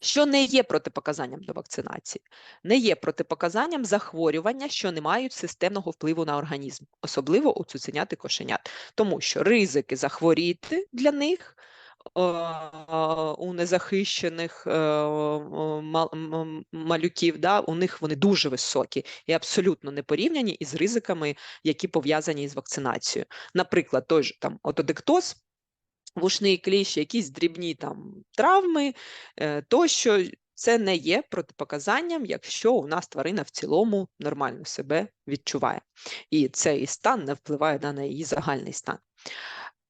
Що не є протипоказанням до вакцинації? Не є протипоказанням захворювання, що не мають системного впливу на організм, особливо у цуценят і кошенят, тому що ризики захворіти для них у незахищених е, малюків, да, у них вони дуже високі і абсолютно не порівняні із ризиками, які пов'язані з вакцинацією. Наприклад, той же там отодектоз, вушний кліщ, якісь дрібні там травми, е, тощо це не є протипоказанням, якщо у нас тварина в цілому нормально себе відчуває. І цей стан не впливає на її загальний стан.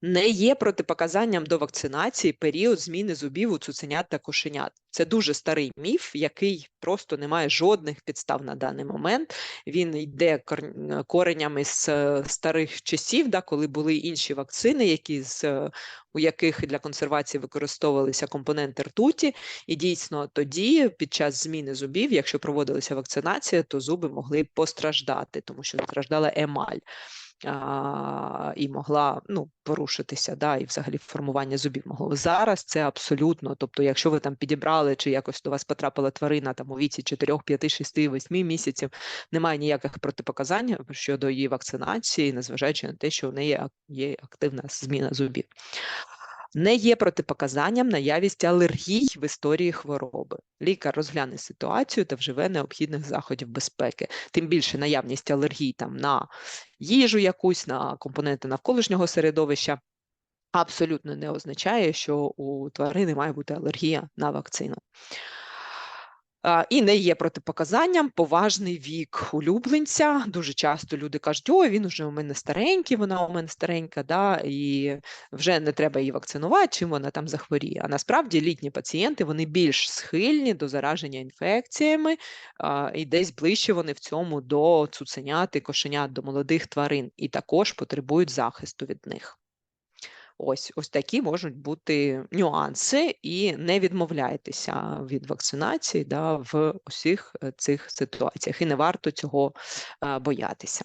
Не є протипоказанням до вакцинації період зміни зубів у цуценят та кошенят. Це дуже старий міф, який просто не має жодних підстав на даний момент. Він йде кор- коренями з е, старих часів, да, коли були інші вакцини, які з, е, у яких для консервації використовувалися компоненти ртуті. І дійсно тоді, під час зміни зубів, якщо проводилася вакцинація, то зуби могли постраждати, тому що страждала емаль а, і могла ну, порушитися, да, і взагалі формування зубів могло. Зараз це абсолютно. Тобто, якщо ви там підібрали чи якось до вас потрапила тварина там у віці 4, 5, 6, 8 місяців, немає ніяких протипоказань щодо її вакцинації, незважаючи на те, що у неї є активна зміна зубів. Не є протипоказанням наявність алергій в історії хвороби. Лікар розгляне ситуацію та вживе необхідних заходів безпеки. Тим більше наявність алергій там на їжу якусь, на компоненти навколишнього середовища абсолютно не означає, що у тварини має бути алергія на вакцину. І не є протипоказанням поважний вік улюбленця. Дуже часто люди кажуть, ой, він уже у мене старенький, вона у мене старенька, да, і вже не треба її вакцинувати, чим вона там захворіє. А насправді літні пацієнти вони більш схильні до зараження інфекціями, і десь ближче вони в цьому до цуценят і кошенят, до молодих тварин, і також потребують захисту від них. Ось, ось такі можуть бути нюанси, і не відмовляйтеся від вакцинації да, в усіх е, цих ситуаціях. І не варто цього е, боятися.